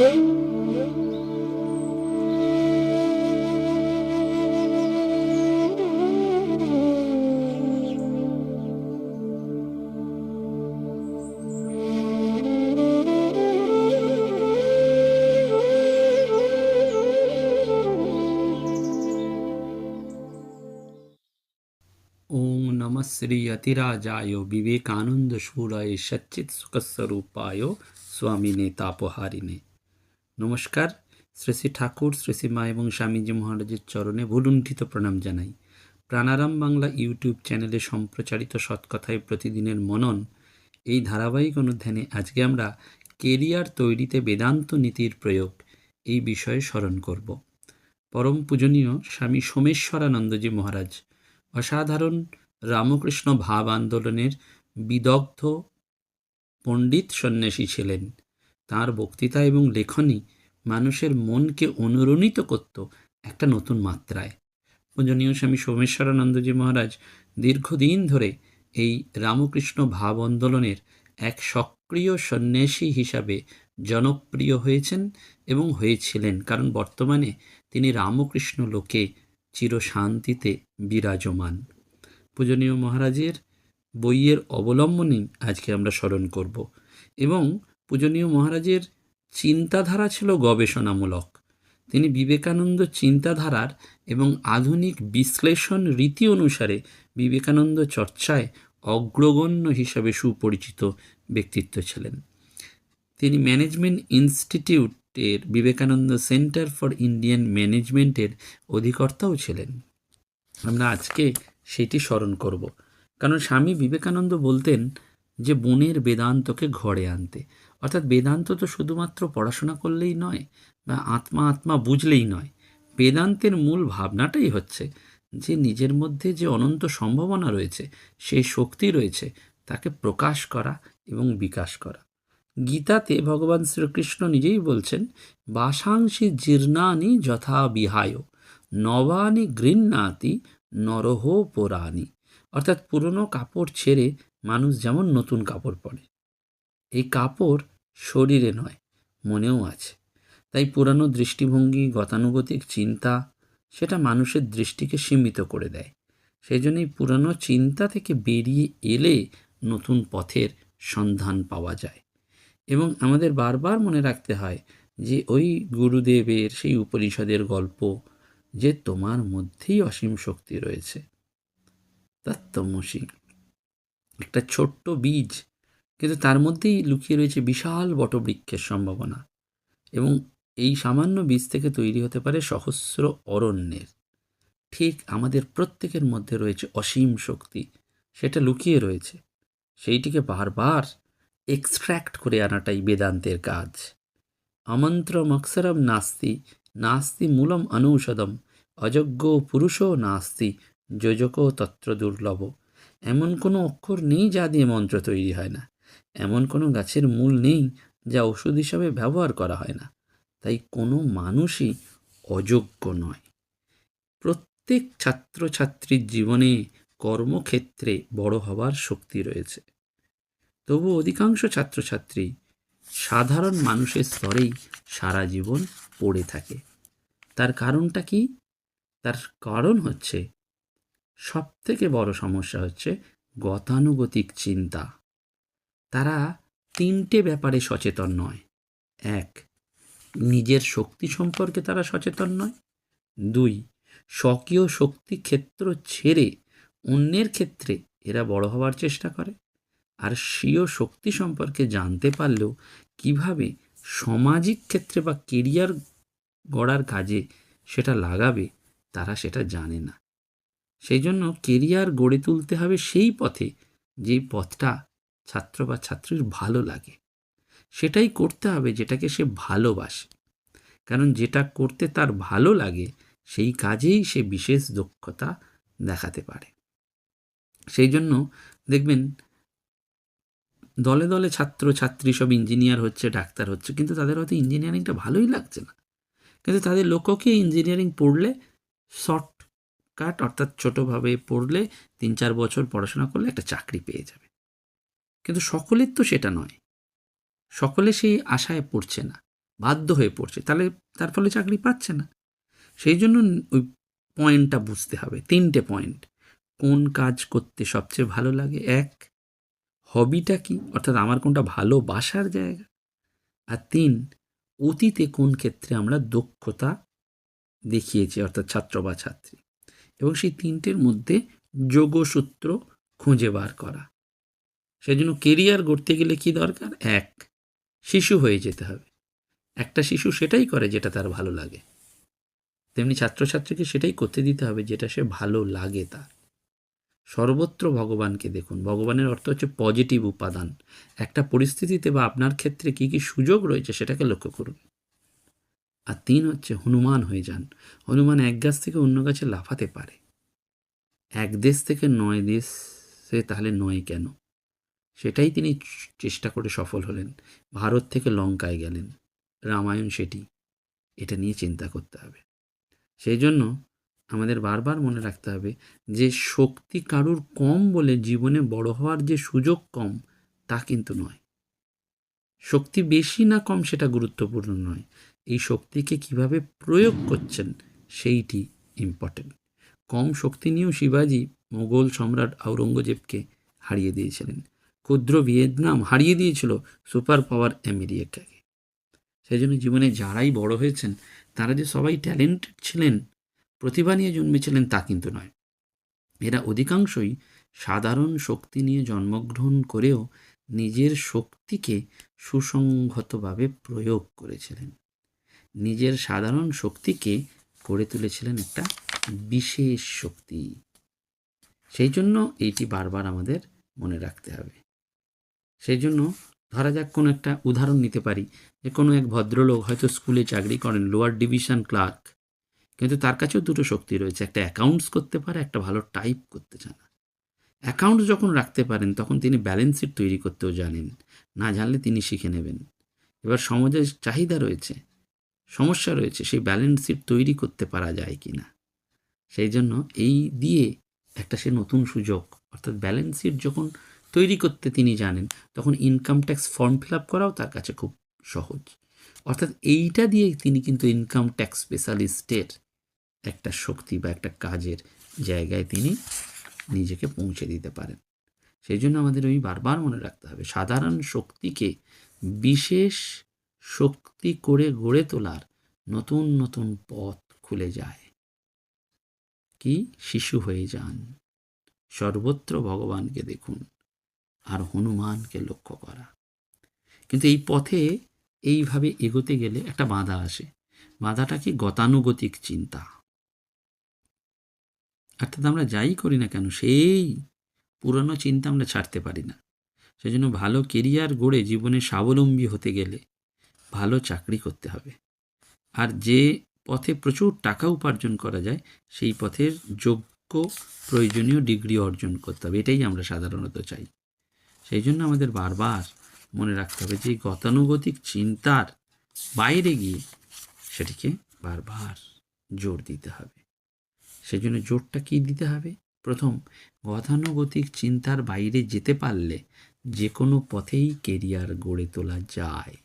ॐ नमः श्रीयतिराजाय विवेकानन्दशूराय सच्चित्सुखस्वरूपाय स्वामिने तापहारिने নমস্কার। শ্রী শ্রী ঠাকুর, শ্রী শ্রী মা এবং স্বামীজি মহারাজের চরণে ভুলুণ্ঠিত প্রণাম জানাই। প্রাণারাম বাংলা ইউটিউব চ্যানেলে সম্প্রচারিত সৎকথায় প্রতিদিনের মনন, এই ধারাবাহিক অনুধ্যানে আজকে আমরা কেরিয়ার তৈরিতে বেদান্ত নীতির প্রয়োগ এই বিষয়ে স্মরণ করব। পরম পূজনীয় স্বামী সোমেশ্বরানন্দজি মহারাজ, অসাধারণ রামকৃষ্ণ ভাব আন্দোলনের বিদগ্ধ পণ্ডিত সন্ন্যাসী ছিলেন। তার বক্তৃতা এবং লেখনী মানুষের মনকে অনুরণিত করত একটা নতুন মাত্রায়। পূজনীয় স্বামী সোমেশ্বরানন্দজি মহারাজ দীর্ঘদিন ধরে এই রামকৃষ্ণ ভাব আন্দোলনের এক সক্রিয় সন্ন্যাসী হিসাবে জনপ্রিয় হয়েছেন এবং হয়েছিলেন, কারণ বর্তমানে তিনি রামকৃষ্ণ লোকে চিরশান্তিতে বিরাজমান। পূজনীয় মহারাজের বইয়ের অবলম্বনেই আজকে আমরা স্মরণ করব এবং পূজনীয় মহারাজের চিন্তাধারা ছিল গবেষণামূলক। তিনি বিবেকানন্দ চিন্তাধারার এবং আধুনিক বিশ্লেষণ রীতি অনুসারে বিবেকানন্দ চর্চায় অগ্রগণ্য হিসাবে সুপরিচিত ব্যক্তিত্ব ছিলেন। তিনি ম্যানেজমেন্ট ইনস্টিটিউটের, বিবেকানন্দ সেন্টার ফর ইন্ডিয়ান ম্যানেজমেন্টের অধিকর্তাও ছিলেন। আমরা আজকে সেটি স্মরণ করব। কারণ স্বামী বিবেকানন্দ বলতেন যে, বনের বেদান্তকে ঘরে আনতে। অর্থাৎ বেদান্ত তো শুধুমাত্র পড়াশোনা করলেই নয়, বা আত্মা আত্মা বুঝলেই নয়। বেদান্তের মূল ভাবনাটাই হচ্ছে যে নিজের মধ্যে যে অনন্ত সম্ভাবনা রয়েছে সেই শক্তি রয়েছে, তাকে প্রকাশ করা এবং বিকাশ করা। গীতাতে ভগবান শ্রীকৃষ্ণ নিজেই বলছেন বাসাংশি জীর্ণানি যথা বিহায়, নবানি গৃহ্ণাতি নরহ পোরানি অর্থাৎ পুরনো কাপড় ছেড়ে মানুষ যেমন নতুন কাপড় পরে এই কাপড় শরীরে নয়, মনেও আছে। তাই পুরানো দৃষ্টিভঙ্গি, গতানুগতিক চিন্তা, সেটা মানুষের দৃষ্টিকে সীমিত করে দেয়। সেই জন্যই পুরানো চিন্তা থেকে বেরিয়ে এলে নতুন পথের সন্ধান পাওয়া যায়। এবং আমাদের বারবার মনে রাখতে হয় যে, ওই গুরুদেবের, সেই উপনিষদের গল্প যে তোমার মধ্যেই অসীম শক্তি রয়েছে। তত্ত্বমসী। একটা ছোট্ট বীজ কিন্তু তার মধ্যেই লুকিয়ে রয়েছে বিশাল বটবৃক্ষের সম্ভাবনা এবং এই সামান্য বীজ থেকে তৈরি হতে পারে সহস্র অরণ্যের। ঠিক আমাদের প্রত্যেকের মধ্যে রয়েছে অসীম শক্তি, সেটা লুকিয়ে রয়েছে। সেইটিকে বারবার এক্সট্র্যাক্ট করে আনাটাই বেদান্তের কাজ। আমন্ত্রম অক্ষরম নাস্তি নাস্তি মূলম অনুষদম, অযোগ্য পুরুষও নাস্তি, যোজক তত্র দুর্লভ। এমন কোনো অক্ষর নেই যা দিয়ে মন্ত্র তৈরি হয় না। এমন কোনো গাছের মূল নেই যা ওষুধ হিসাবে ব্যবহার করা হয় না। তাই কোনো মানুষই অযোগ্য নয়। প্রত্যেক ছাত্রছাত্রীর জীবনে কর্মক্ষেত্রে বড় হবার শক্তি রয়েছে। তবু অধিকাংশ ছাত্রছাত্রী সাধারণ মানুষের স্তরেই সারা জীবন পড়ে থাকে। তার কারণটা কি? তার কারণ হচ্ছে সব থেকে বড় সমস্যা হচ্ছে গতানুগতিক চিন্তা। তারা তিনটে ব্যাপারে সচেতন নয়। এক, নিজের শক্তি সম্পর্কে তারা সচেতন নয়। দুই, স্বকীয় শক্তি ক্ষেত্র ছেড়ে অন্যের ক্ষেত্রে এরা বড় হওয়ার চেষ্টা করে। আর স্বীয় শক্তি সম্পর্কে জানতে পারলেও কীভাবে সামাজিক ক্ষেত্রে বা কেরিয়ার গড়ার কাজে সেটা লাগাবে, তারা সেটা জানে না। সেই জন্য কেরিয়ার গড়ে তুলতে হবে সেই পথে, যেই পথটা ছাত্র বা ছাত্রীর ভালো লাগে। সেটাই করতে হবে যেটাকে সে ভালোবাসে। কারণ যেটা করতে তার ভালো লাগে, সেই কাজেই সে বিশেষ দক্ষতা দেখাতে পারে। সেই জন্য দেখবেন, দলে দলে ছাত্র, ছাত্রী সব ইঞ্জিনিয়ার হচ্ছে, ডাক্তার হচ্ছে, কিন্তু তাদের হয়তো ইঞ্জিনিয়ারিংটা ভালোই লাগছে না। কিন্তু তাদের লক্ষ্যকে ইঞ্জিনিয়ারিং পড়লে শর্টকাট অর্থাৎ ছোটোভাবে পড়লে তিন চার বছর পড়াশোনা করলে একটা চাকরি পেয়ে যাবে। কিন্তু সকলের তো সেটা নয়। সকলে সেই আশায় পড়ছে না, বাধ্য হয়ে পড়ছে, তাহলে তার ফলে চাকরি পাচ্ছে না। সেই জন্য ওই পয়েন্টটা বুঝতে হবে, তিনটে পয়েন্ট। কোন কাজ করতে সবচেয়ে ভালো লাগে? এক, হবিটা কি? অর্থাৎ আমার কোনটা ভালোবাসার জায়গা? আর তিন, অতীতে কোন ক্ষেত্রে আমরা দক্ষতা দেখিয়েছি, অর্থাৎ ছাত্র বা ছাত্রী? এবং সেই তিনটের মধ্যে যোগসূত্র খুঁজে বার করা। সেজন্য কেরিয়ার গড়তে গেলে কি দরকার? এক, শিশু হয়ে যেতে হবে। একটা শিশু সেটাই করে যেটা তার ভালো লাগে। তেমনি ছাত্রছাত্রীকে সেটাই করতে দিতে হবে যেটা সে ভালো লাগে তার। সর্বত্র ভগবানকে দেখুন। ভগবানের অর্থ হচ্ছে পজিটিভ উপাদান। একটা পরিস্থিতিতে বা আপনার ক্ষেত্রে কি কি সুযোগ রয়েছে সেটাকে লক্ষ্য করুন। আর তিন হচ্ছে হনুমান হয়ে যান। হনুমান এক গাছ থেকে অন্য গাছে লাফাতে পারে। এক দেশ থেকে নয় দেশে তাহলে নয় কেন? সেটাই তিনি চেষ্টা করে সফল হলেন। ভারত থেকে লঙ্কায় গেলেন। রামায়ণ সেটি। এটা নিয়ে চিন্তা করতে হবে। সেই জন্য আমাদের বারবার মনে রাখতে হবে যে, শক্তি কারুর কম বলে জীবনে বড় হওয়ার যে সুযোগ কম, তা কিন্তু নয়। শক্তি বেশি না কম সেটা গুরুত্বপূর্ণ নয়। এই শক্তিকে কীভাবে প্রয়োগ করছেন, সেইটি ইম্পর্টেন্ট কম শক্তি নিয়েও শিবাজি মোগল সম্রাট আওরঙ্গজেবকে হারিয়ে দিয়েছিলেন। ক্ষুদ্র ভিয়েতনাম হারিয়ে দিয়েছিল সুপার পাওয়ার আমেরিকাকে। সেই জন্য জীবনে যারাই বড় হয়েছেন, তারা যে সবাই ট্যালেন্টেড ছিলেন, প্রতিভা নিয়ে জন্মেছিলেন তা কিন্তু নয়। এরা অধিকাংশই সাধারণ শক্তি নিয়ে জন্মগ্রহণ করেও নিজের শক্তিকে সুসংহতভাবে প্রয়োগ করেছিলেন। নিজের সাধারণ শক্তিকে গড়ে তুলেছিলেন একটা বিশেষ শক্তি। সেই জন্য এইটি বারবার আমাদের মনে রাখতে হবে। সেই জন্য ধরা যাক কোনো একটা উদাহরণ নিতে পারি যে কোনো এক ভদ্রলোক হয়তো স্কুলে চাকরি করেন লোয়ার ডিভিশন ক্লার্ক কিন্তু তার কাছেও দুটো শক্তি রয়েছে। একটা অ্যাকাউন্টস করতে পারে, একটা ভালো টাইপ করতে জানা অ্যাকাউন্টস যখন রাখতে পারেন, তখন তিনি ব্যালেন্স শিট তৈরি করতেও জানেন। না জানলে তিনি শিখে নেবেন। এবার সমাজের চাহিদা রয়েছে, সমস্যা রয়েছে, সেই ব্যালেন্স শিট তৈরি করতে পারা যায় কি না সেই জন্য এই দিয়ে একটা সে নতুন সুযোগ, অর্থাৎ ব্যালেন্স শিট যখন তৈরি করতে তিনি জানেন, তখন income tax form fill up করাও তার কাছে খুব সহজ। অর্থাৎ এইটা দিয়ে তিনি কিন্তু ইনকাম ট্যাক্স স্পেশালিস্টের একটা শক্তি বা একটা কাজের জায়গায় তিনি নিজেকে পৌঁছে দিতে পারেন। সেই জন্য আমাদের ওই বারবার মনে রাখতে হবে, সাধারণ শক্তিকে বিশেষ শক্তি করে গড়ে তোলার নতুন নতুন পথ খুলে যায়। কি? শিশু হয়ে যান। সর্বত্র ভগবানকে দেখুন। আর হনুমানকে লক্ষ্য করা। কিন্তু এই পথে এইভাবে এগোতে গেলে একটা বাধা আসে। বাধাটা কি গতানুগতিক চিন্তা? অর্থাৎ আমরা যাই করি না কেন, সেই পুরনো চিন্তা আমরা ছাড়তে পারি না। সেজন্য ভালো কেরিয়ার গড়ে জীবনে স্বাবলম্বী হতে গেলে ভালো চাকরি করতে হবে। আর যে পথে প্রচুর টাকা উপার্জন করা যায়, সেই পথের যোগ্য প্রয়োজনীয় ডিগ্রি অর্জন করতে হবে। এটাই আমরা সাধারণত চাই। সেই জন্য আমাদের বারবার মনে রাখতে হবে যে গতানুগতিক চিন্তার বাইরে গিয়ে সেটিকে বারবার জোর দিতে হবে। সেই জন্য জোরটা কী দিতে হবে? প্রথম, গতানুগতিক চিন্তার বাইরে যেতে পারলে যে কোনো পথেই কেরিয়ার গড়ে তোলা যায়।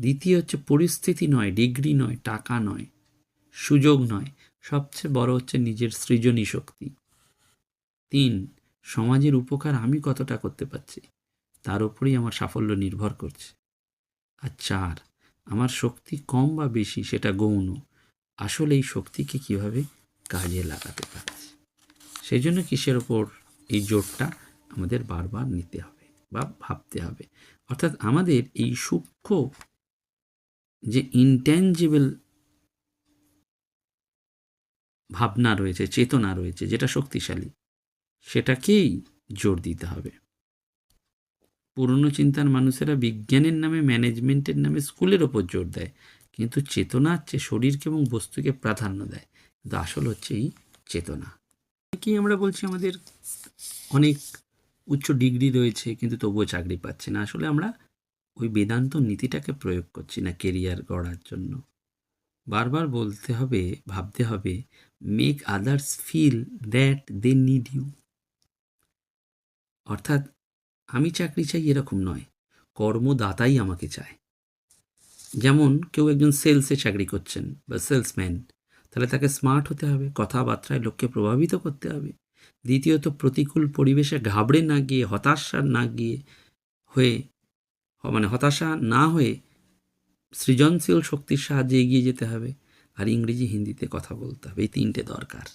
দ্বিতীয় হচ্ছে পরিস্থিতি নয়, ডিগ্রি নয়, টাকা নয়, সুযোগ নয়, সবচেয়ে বড় হচ্ছে নিজের সৃজনী শক্তি। তিন সমাজের উপকার আমি কতটা করতে পারছি, তার উপরেই আমার সাফল্য নির্ভর করছে। আর চার, আমার শক্তি কম বা বেশি সেটা গৌণ। আসলে এই শক্তিকে কীভাবে কাজে লাগাতে পারছি? সেই জন্য কিসের ওপর এই জোরটা আমাদের বারবার নিতে হবে বা ভাবতে হবে। অর্থাৎ আমাদের এই সূক্ষ্ম যে ইনট্যাঞ্জিবল ভাবনা রয়েছে, চেতনা রয়েছে, যেটা শক্তিশালী সেটাকেই জোর দিতে হবে। পুরনো চিন্তার মানুষেরা বিজ্ঞানের নামে, ম্যানেজমেন্টের নামে স্কুলের ওপর জোর দেয়। কিন্তু চেতনা হচ্ছে শরীরকে এবং বস্তুকে প্রাধান্য দেয়। কিন্তু আসল হচ্ছে এই চেতনা। কি আমরা বলছি আমাদের অনেক উচ্চ ডিগ্রি রয়েছে, কিন্তু তবুও চাকরি পাচ্ছে না। আসলে আমরা ওই বেদান্ত নীতিটাকে প্রয়োগ করছি না কেরিয়ার গড়ার জন্য। বারবার বলতে হবে, ভাবতে হবে make others feel that they need you অর্থাৎ আমি চাকরি চাই এরকম নয়, কর্মদাতাই আমাকে চায়। যেমন কেউ একজন সেলসে চাকরি করছেন বা সেলসম্যান তাহলে তাকে স্মার্ট হতে হবে, কথাবার্তায় লোককে প্রভাবিত করতে হবে। দ্বিতীয়ত, প্রতিকূল পরিবেশে ঘাবড়ে না গিয়ে, হতাশা না গিয়ে হয়ে মানে হতাশা না হয়ে সৃজনশীল শক্তির সাহায্যে এগিয়ে যেতে হবে। আর ইংরেজি, হিন্দিতে কথা বলতে হবে, এই তিনটে দরকার।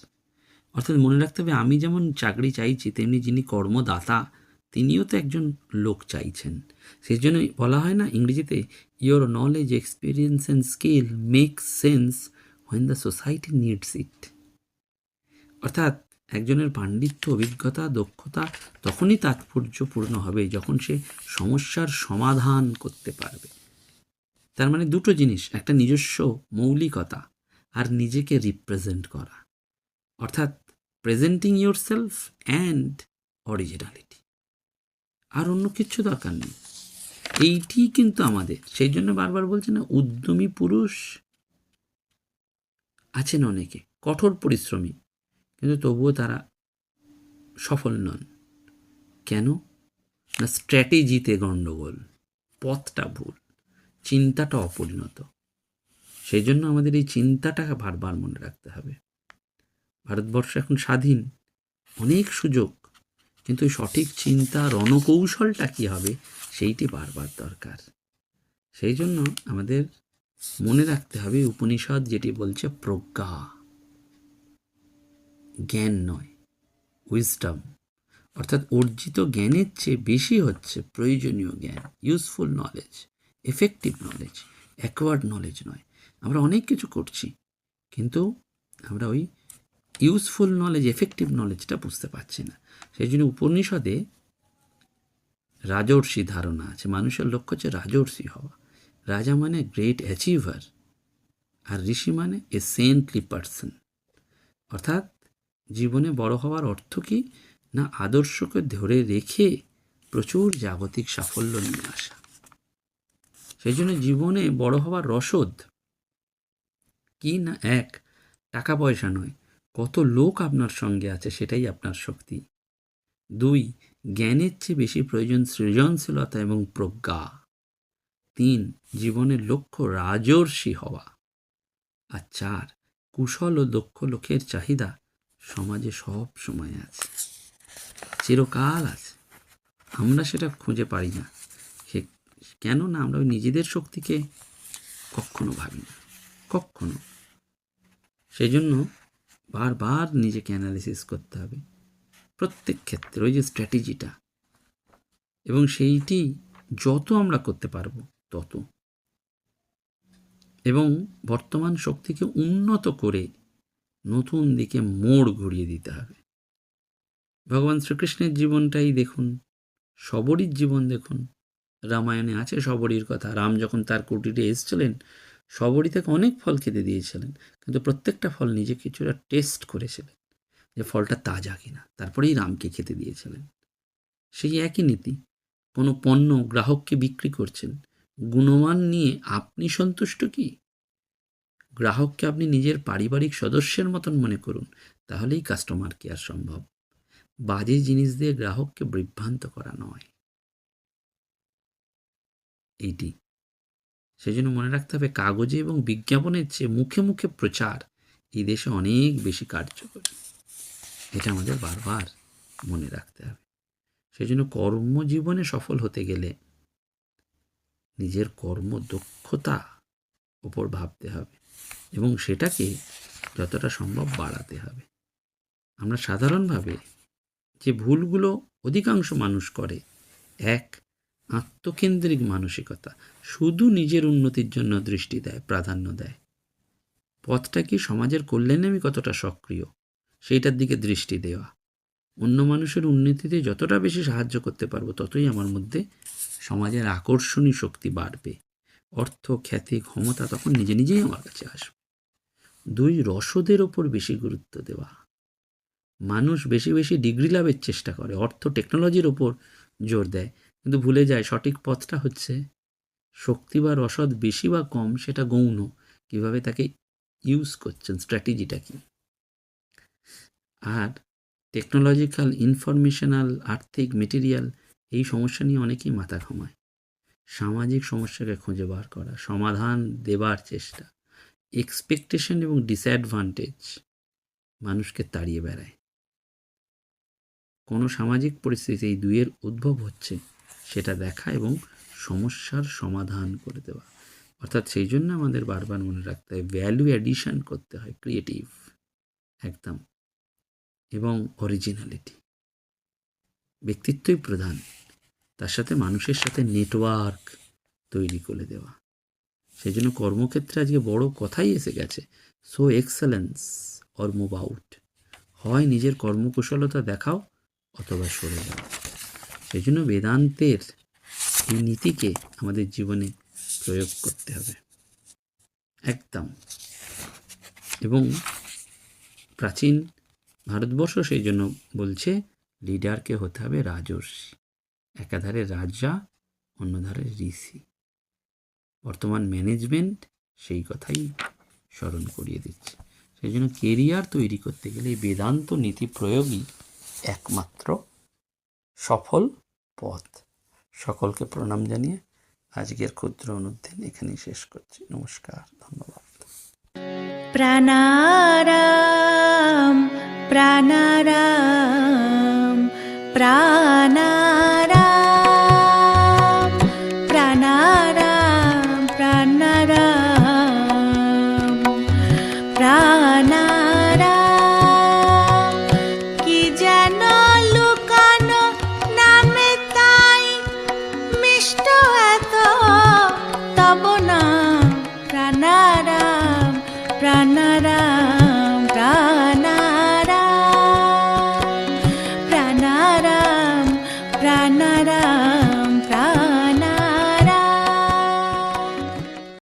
অর্থাৎ মনে রাখতে হবে, আমি যেমন চাকরি চাইছি, তেমনি যিনি কর্মদাতা, তিনিও তো একজন লোক চাইছেন। সেই জন্যই বলা হয় না, ইংরেজিতে your knowledge experience and skill make sense when the society needs it অর্থাৎ একজনের পাণ্ডিত্য, অভিজ্ঞতা, দক্ষতা তখনই তাৎপর্যপূর্ণ হবে যখন সে সমস্যার সমাধান করতে পারবে। তার মানে দুটো জিনিস, একটা নিজস্ব মৌলিকতা আর নিজেকে রিপ্রেজেন্ট করা। অর্থাৎ presenting yourself and originality আর অন্য কিছু দরকার নেই। এইটি কিন্তু আমাদের। সেই জন্য বারবার বলছে না, উদ্যমী পুরুষ আছেন অনেকে, কঠোর পরিশ্রমী। কিন্তু তবুও তারা সফল নন। কেন? না স্ট্র্যাটেজিতে গণ্ডগোল, পথটা ভুল, চিন্তাটা অপরিণত। সেই জন্য আমাদের এই চিন্তাটাকে বারবার মনে রাখতে হবে। ভারতবর্ষ এখন স্বাধীন। অনেক সুযোগ। কিন্তু সঠিক চিন্তা, রণকৌশলটা কী হবে, সেইটি বারবার দরকার। সেই জন্য আমাদের মনে রাখতে হবে উপনিষদ যেটি বলছে প্রজ্ঞা। জ্ঞান নয় উইজডম অর্থাৎ অর্জিত জ্ঞানের চেয়ে বেশি হচ্ছে প্রয়োজনীয় জ্ঞান useful knowledge effective knowledge awkward knowledge নয়। আমরা অনেক কিছু করছি, কিন্তু আমরা ওই ইউজফুল নলেজ এফেক্টিভ নলেজটা বুঝতে পারছি না। সেই জন্য উপনিষদে রাজর্ষি ধারণা আছে। মানুষের লক্ষ্য হচ্ছে রাজর্ষি হওয়া। রাজা মানে গ্রেট অ্যাচিভার আর ঋষি মানে এ সেন্টলি পার্সন অর্থাৎ জীবনে বড় হওয়ার অর্থ কি? না আদর্শকে ধরে রেখে প্রচুর জাগতিক সাফল্য নিয়ে আসা। সেই জন্য জীবনে বড় হওয়ার রসদ কি না এক, টাকা পয়সা নয়। কত লোক আপনার সঙ্গে আছে সেটাই আপনার শক্তি। দুই, জ্ঞানের চেয়ে বেশি প্রয়োজন সৃজনশীলতা এবং প্রজ্ঞা। তিন, জীবনের লক্ষ্য রাজর্ষি হওয়া। আর চার, কুশল ও দক্ষ লোকের চাহিদা সমাজে সব সময় আছে। চিরকাল আছে। আমরা সেটা খুঁজে পারি না। সে কেন না আমরা নিজেদের শক্তিকে কখনো ভাবি না। কখনো। সেই জন্য বারবার নিজেকে অ্যানালিসিস করতে হবে। প্রত্যেক ক্ষেত্রে ওই যে স্ট্র্যাটেজিটা এবং সেইটি যত আমরা করতে পারব, তত। এবং বর্তমান শক্তিকে উন্নত করে নতুন দিকে মোড় ঘুরিয়ে দিতে হবে। ভগবান শ্রীকৃষ্ণের জীবনটাই দেখুন, সবরীর জীবন দেখুন। রামায়ণে আছে সবরীর কথা। রাম যখন তার কুটিরে এসেছিলেন সবরী থেকে অনেক ফল খেতে দিয়েছিলেন, কিন্তু প্রত্যেকটা ফল নিজে কিছুটা টেস্ট করেছিলেন যে ফলটা তাজা কিনা। তারপরেই রামকে খেতে দিয়েছিলেন। সেই একই নীতি, কোনো পণ্য গ্রাহককে বিক্রি করছেন, গুণমান নিয়ে আপনি সন্তুষ্ট কি? গ্রাহককে আপনি নিজের পারিবারিক সদস্যের মতন মনে করুন, তাহলেই কাস্টমার কেয়ার সম্ভব। বাজে জিনিস দিয়ে গ্রাহককে বিভ্রান্ত করা নয়। এইটি। সেই জন্য মনে রাখতে হবে কাগজে এবং বিজ্ঞাপনের চেয়ে মুখে মুখে প্রচার এই দেশে অনেক বেশি কার্যকরী। এটা আমাদের বারবার মনে রাখতে হবে। সেই জন্য কর্মজীবনে সফল হতে গেলে নিজের কর্মদক্ষতা ওপর ভাবতে হবে এবং সেটাকে যতটা সম্ভব বাড়াতে হবে। আমরা সাধারণভাবে যে ভুলগুলো অধিকাংশ মানুষ করে, এক আত্মকেন্দ্রিক মানসিকতা শুধু নিজের উন্নতির জন্য দৃষ্টি দেয়, প্রাধান্য দেয়। পথটা কি সমাজের কল্যাণে আমি কতটা সক্রিয়? সেইটার দিকে দৃষ্টি দেওয়া। অন্য মানুষের উন্নতিতে যতটা বেশি সাহায্য করতে পারব, ততই আমার মধ্যে সমাজের আকর্ষণী শক্তি বাড়বে। অর্থ, খ্যাতি, ক্ষমতা তখন নিজে নিজেই আমার কাছে আসবে। দুই, রসদের ওপর বেশি গুরুত্ব দেওয়া। মানুষ বেশি বেশি ডিগ্রি লাভের চেষ্টা করে, অর্থ, টেকনোলজির ওপর জোর দেয়। কিন্তু ভুলে যায়, সঠিক পথটা হচ্ছে শক্তি বা রসদ বেশি বা কম সেটা গৌণ। কীভাবে তাকে ইউজ করছেন স্ট্র্যাটেজিটা কি? আর টেকনোলজিক্যাল ইনফরমেশনাল আর্থিক মেটেরিয়াল এই সমস্যা নিয়ে অনেকেই মাথা ঘামায়। সামাজিক সমস্যাকে খুঁজে বার করা, সমাধান দেবার চেষ্টা এক্সপেকটেশন এবং ডিসঅ্যাডভান্টেজ মানুষকে তাড়িয়ে বেড়ায়। কোনো সামাজিক পরিস্থিতি এই দুইয়ের উদ্ভব হচ্ছে। সেটা দেখা এবং সমস্যার সমাধান করে দেওয়া। অর্থাৎ সেই জন্য আমাদের বারবার মনে রাখতে হয় ভ্যালু অ্যাডিশন করতে হয় ক্রিয়েটিভ একদম। এবং অরিজিনালিটি ব্যক্তিত্বই প্রধান, তার সাথে মানুষের সাথে নেটওয়ার্ক তৈরি করে দেওয়া। সেই জন্য কর্মক্ষেত্রে আজকে বড় কথাই এসে গেছে so excellence or move out হয় নিজের কর্মকুশলতা দেখাও অথবা সরে যাও। সেই জন্য বেদান্তের এই নীতিকে আমাদের জীবনে প্রয়োগ করতে হবে। একদম। এবং প্রাচীন ভারতবর্ষ সেই জন্য বলছে, লিডারকে হতে হবে রাজর্ষি। একাধারে রাজা, অন্যধারে ঋষি। বর্তমান ম্যানেজমেন্ট সেই কথাই স্মরণ করিয়ে দিচ্ছে। সেই জন্য কেরিয়ার তৈরি করতে গেলে বেদান্ত নীতি প্রয়োগই একমাত্র সফল পথ। সকলকে প্রণাম জানিয়ে আজকের ক্ষুদ্র অনুদ্দিন এখানেই শেষ করছি। নমস্কার, ধন্যবাদ। প্রাণারাম প্রাণারাম প্রাণা